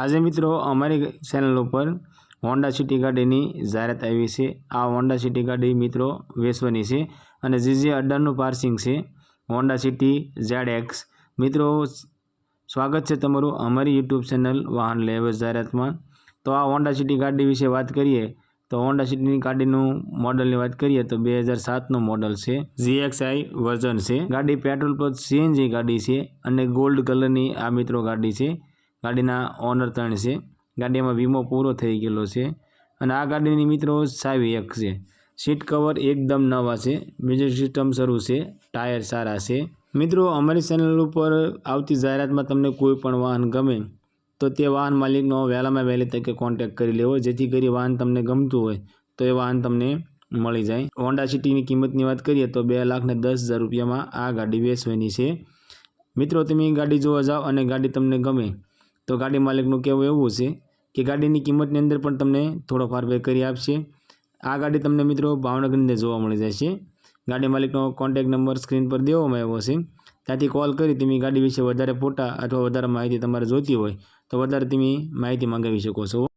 આજે મિત્રો અમારી ચેનલ ઉપર હોન્ડા સિટી ગાડીની જાહેરાત આવી છે. આ હોન્ડા સિટી ગાડી મિત્રો વેચવાની છે અને જે જે અડ્ડાનું પાર્સિંગ છે હોન્ડા સિટી ઝેડ એક્સ મિત્રો, સ્વાગત છે તમારું અમારી યુટ્યુબ ચેનલ વાહન લેવે જાહેરાતમાં. તો આ હોન્ડા સિટી ગાડી વિશે વાત કરીએ, તો હોન્ડા સિટીની ગાડીનું મોડલની વાત કરીએ, તો બે હજાર સાતનું મોડલ છે. જીએક્સઆઈ વર્ઝન છે. ગાડી પેટ્રોલ પર સીએનજી ગાડી છે અને ગોલ્ડ કલરની આ મિત્રો ગાડી છે. ગાડીના ઓનર ત્રણ છે. ગાડીમાં વીમો પૂરો થઈ ગયેલો છે અને આ ગાડીની મિત્રો સાવી એક છે. સીટ કવર એકદમ નવા છે. મ્યુઝિક સિસ્ટમ શરૂ છે. ટાયર સારા છે. મિત્રો, અમારી ચેનલ ઉપર આવતી જાહેરાતમાં તમને કોઈ પણ વાહન ગમે તો તે વાહન માલિકનો વહેલામાં વહેલી તકે કોન્ટેક કરી લેવો. જેથી કરી વાહન તમને ગમતું હોય તો એ વાહન તમને મળી જાય. હોન્ડા સિટીની કિંમતની વાત કરીએ તો બે લાખને દસ હજાર રૂપિયામાં આ ગાડી વેચવાની છે. મિત્રો, તમે ગાડી જોવા જાઓ અને ગાડી તમને ગમે તો ગાડી માલિકનું કહેવું એવું છે કે ગાડીની કિંમતની અંદર પણ તમને થોડો ફારફેર કરી આપશે. આ ગાડી તમને મિત્રો ભાવનગરની અંદર જોવા મળી જશે. ગાડી માલિકનો કોન્ટેક નંબર સ્ક્રીન પર દેવામાં આવ્યો છે. ત્યાંથી કોલ કરી તમે ગાડી વિશે વધારે ફોટા અથવા વધારે માહિતી તમારે જોઈતી હોય તો વધારે તમે માહિતી મંગાવી શકો છો.